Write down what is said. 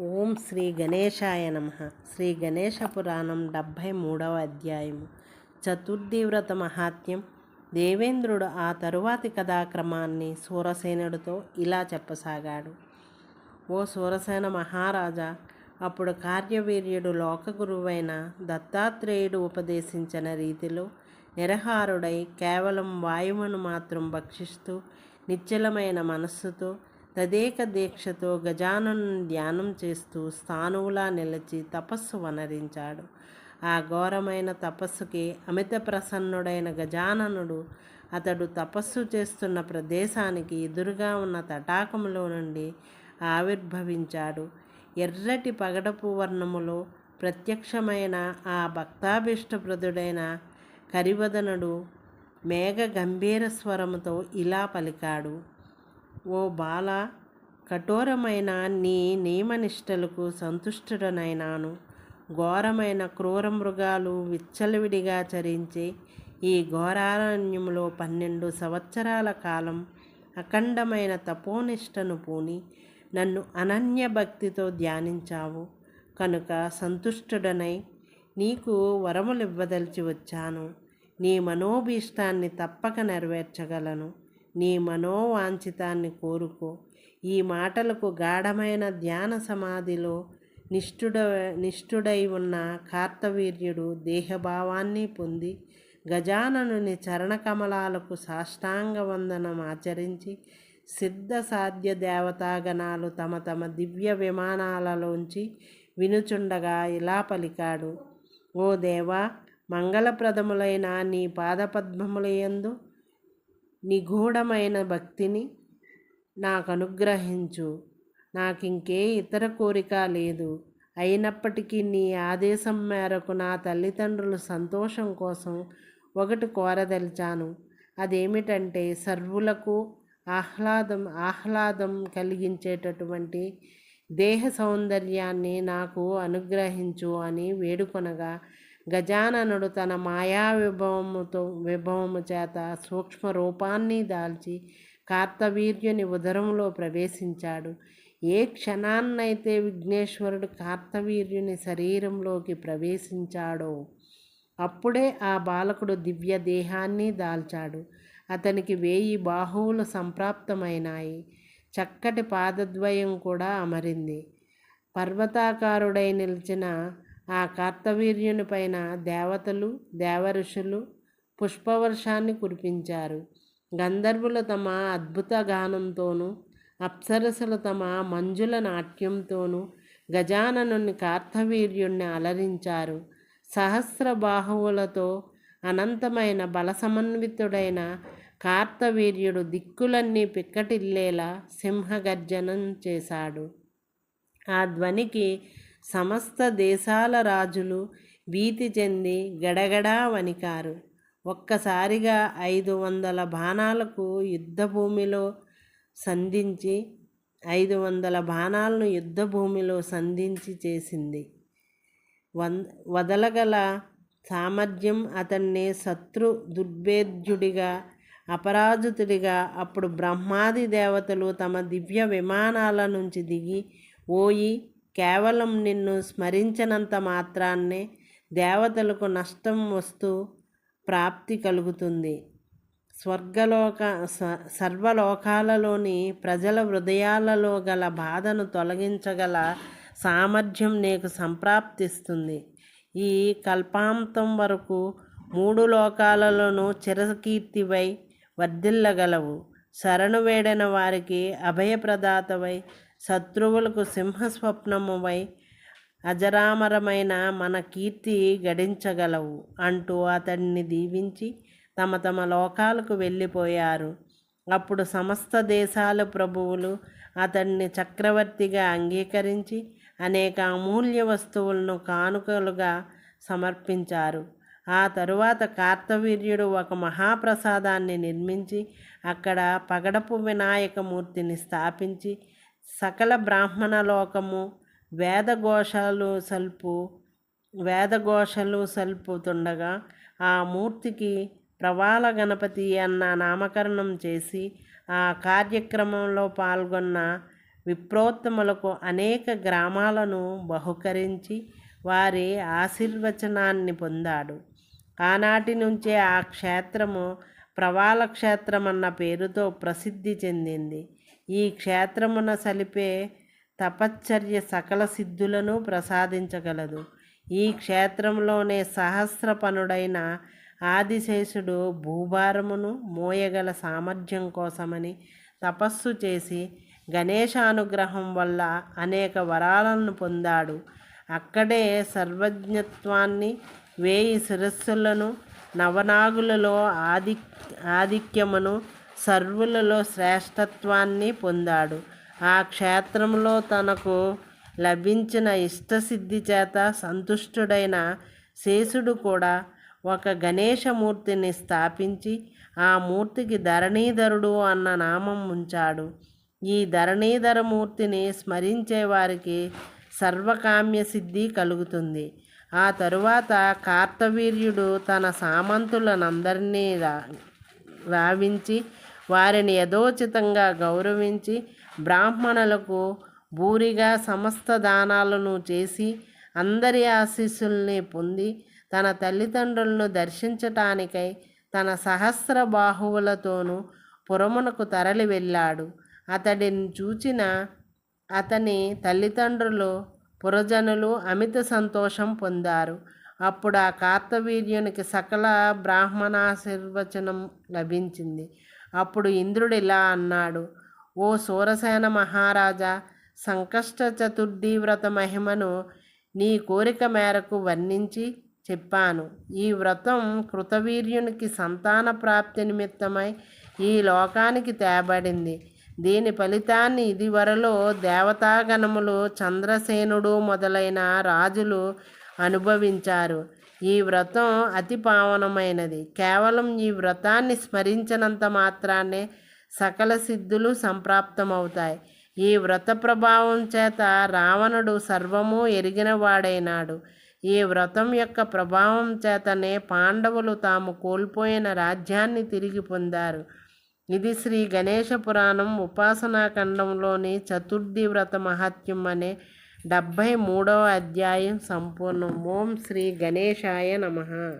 ఓం శ్రీ గణేశాయ నమ. శ్రీ గణేశ పురాణం డెబ్భై మూడవ అధ్యాయము. చతుర్థి వ్రత మహాత్మ్యం. దేవేంద్రుడు ఆ తరువాతి కథాక్రమాన్ని సూరసేనుడితో ఇలా చెప్పసాగాడు. ఓ సూరసేన మహారాజా అప్పుడు కార్యవీర్యుడు లోకగురువైన దత్తాత్రేయుడు ఉపదేశించిన రీతిలో నిరహారుడై కేవలం వాయువును మాత్రం భక్షిస్తూ నిశ్చలమైన మనస్సుతో తదేక దీక్షతో గజానను ధ్యానం చేస్తూ స్థానువులా నిలిచి తపస్సు వనరించాడు. ఆ ఘోరమైన తపస్సుకి అమిత ప్రసన్నుడైన గజాననుడు అతడు తపస్సు చేస్తున్న ప్రదేశానికి ఎదురుగా ఉన్న తటాకములో నుండి ఆవిర్భవించాడు. ఎర్రటి పగడపు వర్ణములో ప్రత్యక్షమైన ఆ భక్తాభిష్టప్రదుడైన కరివదనుడు మేఘ గంభీర స్వరముతో ఇలా పలికాడు. ఓ బాల కఠోరమైన నీ నియమనిష్టలకు సంతుష్టుడనైనాను. ఘోరమైన క్రూర మృగాలు విచ్చలవిడిగా చరించే ఈ ఘోరారణ్యంలో పన్నెండు సంవత్సరాల కాలం అఖండమైన తపోనిష్టను పూని నన్ను అనన్య భక్తితో ధ్యానించావు. కనుక సంతుష్టుడనై నీకు వరములివ్వదలిచి వచ్చాను. నీ మనోభీష్టాన్ని తప్పక నెరవేర్చగలను. నీ మనోవాంఛితాన్ని కోరుకో. ఈ మాటలకు గాఢమైన ధ్యాన సమాధిలో నిష్ఠుడ నిష్ఠుడై ఉన్న కార్తవీర్యుడు దేహభావాన్ని పొంది గజాననుని చరణకమలాలకు సాష్టాంగ వందనం ఆచరించి సిద్ధ సాధ్య దేవతాగణాలు తమ తమ దివ్య విమానాలలోంచి వినుచుండగా ఇలా పలికాడు. ఓ దేవా మంగళప్రదములైన నీ పాదపద్మములయందు నిగూఢమైన భక్తిని నాకు అనుగ్రహించు నాకింకే ఇతర కోరిక లేదు. అయినప్పటికీ నీ ఆదేశం మేరకు నా తల్లిదండ్రుల సంతోషం కోసం ఒకటి కోరదలిచాను. అదేమిటంటే సర్వులకు ఆహ్లాదం ఆహ్లాదం కలిగించేటటువంటి దేహ సౌందర్యాన్ని నాకు అనుగ్రహించు అని వేడుకొనగా గజాననుడు తన మాయా విభవముతో విభవము చేత సూక్ష్మ రూపాన్ని దాల్చి కార్తవీర్యుని ఉదరంలో ప్రవేశించాడు. ఏ క్షణాన్నైతే విఘ్నేశ్వరుడు కార్తవీర్యుని శరీరంలోకి ప్రవేశించాడో అప్పుడే ఆ బాలకుడు దివ్య దేహాన్ని దాల్చాడు. అతనికి వేయి బాహువులు సంప్రాప్తమైనాయి. చక్కటి పాదద్వయం కూడా అమరింది. పర్వతాకారుడై నిలిచిన ఆ కార్తవీర్యుని పైన దేవతలు దేవఋషులు పుష్పవర్షాన్ని కురిపించారు. గంధర్వులు తమ అద్భుత గానంతోనూ అప్సరసలు తమ మంజుల నాట్యంతోనూ గజాననుని కార్తవీర్యుణ్ణి అలరించారు. సహస్ర బాహువులతో అనంతమైన బల సమన్వితుడైన కార్తవీర్యుడు దిక్కులన్నీ పిక్కటిల్లేలా సింహగర్జనం చేశాడు. ఆ ధ్వనికి సమస్త దేశాల రాజులు భీతి చెంది గడగడా వణికారు. ఒక్కసారిగా ఐదు వందల బాణాలకు యుద్ధభూమిలో సంధించి ఐదు వందల బాణాలను యుద్ధభూమిలో సంధించి చేసింది. వన్ వదలగల సామర్థ్యం అతన్ని శత్రు దుర్భేద్యుడిగా అపరాజితుడిగా అప్పుడు బ్రహ్మాది దేవతలు తమ దివ్య విమానాల నుంచి దిగి ఓయి కేవలం నిన్ను స్మరించినంత మాత్రాన్నే దేవతలకు నష్టం వస్తూ ప్రాప్తి కలుగుతుంది. స్వర్గలోక సర్వలోకాలలోని ప్రజల హృదయాలలో గల బాధను తొలగించగల సామర్థ్యం నీకు సంప్రాప్తిస్తుంది. ఈ కల్పాంతం వరకు మూడు లోకాలలోనూ చిరకీర్తివై వర్ధిల్లగలవు. శరణు వేడిన వారికి అభయప్రదాతవై శత్రువులకు సింహస్వప్నమువై అజరామరమైన మన కీర్తి గడించగలవు అంటూ అతన్ని దీవించి తమ తమ లోకాలకు వెళ్ళిపోయారు. అప్పుడు సమస్త దేశాల ప్రభువులు అతన్ని చక్రవర్తిగా అంగీకరించి అనేక అమూల్య వస్తువులను కానుకలుగా సమర్పించారు. ఆ తరువాత కార్తవీర్యుడు ఒక మహాప్రసాదాన్ని నిర్మించి అక్కడ పగడపు వినాయకమూర్తిని స్థాపించి సకల బ్రాహ్మణ లోకము వేదఘోషాలు సల్పు వేదఘోషలు సల్పుతుండగా ఆ మూర్తికి ప్రవాల గణపతి అన్న నామకరణం చేసి ఆ కార్యక్రమంలో పాల్గొన్న విప్రోత్తములకు అనేక గ్రామాలను బహుకరించి వారి ఆశీర్వచనాన్ని పొందాడు. ఆనాటి నుంచే ఆ క్షేత్రము ప్రవాల క్షేత్రమన్న పేరుతో ప్రసిద్ధి చెందింది. ఈ క్షేత్రమున సలిపే తపశ్చర్య సకల సిద్ధులను ప్రసాదించగలదు. ఈ క్షేత్రంలోనే సహస్ర పనుడైన ఆదిశేషుడు భూభారమును మోయగల సామర్థ్యం కోసమని తపస్సు చేసి గణేశానుగ్రహం వల్ల అనేక వరాలను పొందాడు. అక్కడే సర్వజ్ఞత్వాన్ని వేయి శిరస్సులను నవనాగులలో ఆది ఆధిక్యమును సర్వులలో శ్రేష్టత్వాన్ని పొందాడు. ఆ క్షేత్రంలో తనకు లభించిన ఇష్టసిద్ధి చేత సంతుష్టుడైన శేషుడు కూడా ఒక గణేశమూర్తిని స్థాపించి ఆ మూర్తికి ధరణీధరుడు అన్న నామం ఉంచాడు. ఈ ధరణీధర మూర్తిని స్మరించే వారికి సర్వకామ్య సిద్ధి కలుగుతుంది. ఆ తరువాత కార్తవీర్యుడు తన సామంతులనందరినీ రా రావించి వారిని యథోచితంగా గౌరవించి బ్రాహ్మణులకు బూరిగా సమస్త దానాలను చేసి అందరి ఆశీస్సుల్ని పొంది తన తల్లిదండ్రులను దర్శించటానికై తన సహస్ర బాహువులతోనూ పురమునకు తరలి వెళ్ళాడు. అతడిని చూచిన అతని తల్లిదండ్రులు పురజనులు అమిత సంతోషం పొందారు. అప్పుడు ఆ కార్తవీర్యునికి సకల బ్రాహ్మణాశీర్వచనం లభించింది. అప్పుడు ఇంద్రుడు ఇలా అన్నాడు? ఓ సూరసేన మహారాజా సంకష్ట చతుర్థి వ్రత మహిమను నీ కోరిక మేరకు వర్ణించి చెప్పాను. ఈ వ్రతం కృతవీర్యునికి సంతాన ప్రాప్తి నిమిత్తమై ఈ లోకానికి తేబడింది. దీని ఫలితాన్ని ఇదివరలో దేవతాగణములు చంద్రసేనుడు మొదలైన రాజులు అనుభవించారు. ఈ వ్రతం అతి పావనమైనది. కేవలం ఈ వ్రతాన్ని స్మరించినంత మాత్రాన్నే సకల సిద్ధులు సంప్రాప్తమవుతాయి. ఈ వ్రత ప్రభావం చేత రావణుడు సర్వము ఎరిగిన వాడైనాడు. ఈ వ్రతం యొక్క ప్రభావం చేతనే పాండవులు తాము కోల్పోయిన రాజ్యాన్ని తిరిగి పొందారు. ఇది శ్రీ గణేష పురాణం ఉపాసనా ఖండంలోని చతుర్థి వ్రత మహత్యం అనే డెబ్భై మూడవ అధ్యాయం సంపూర్ణం. ఓం శ్రీ గణేశాయ నమ.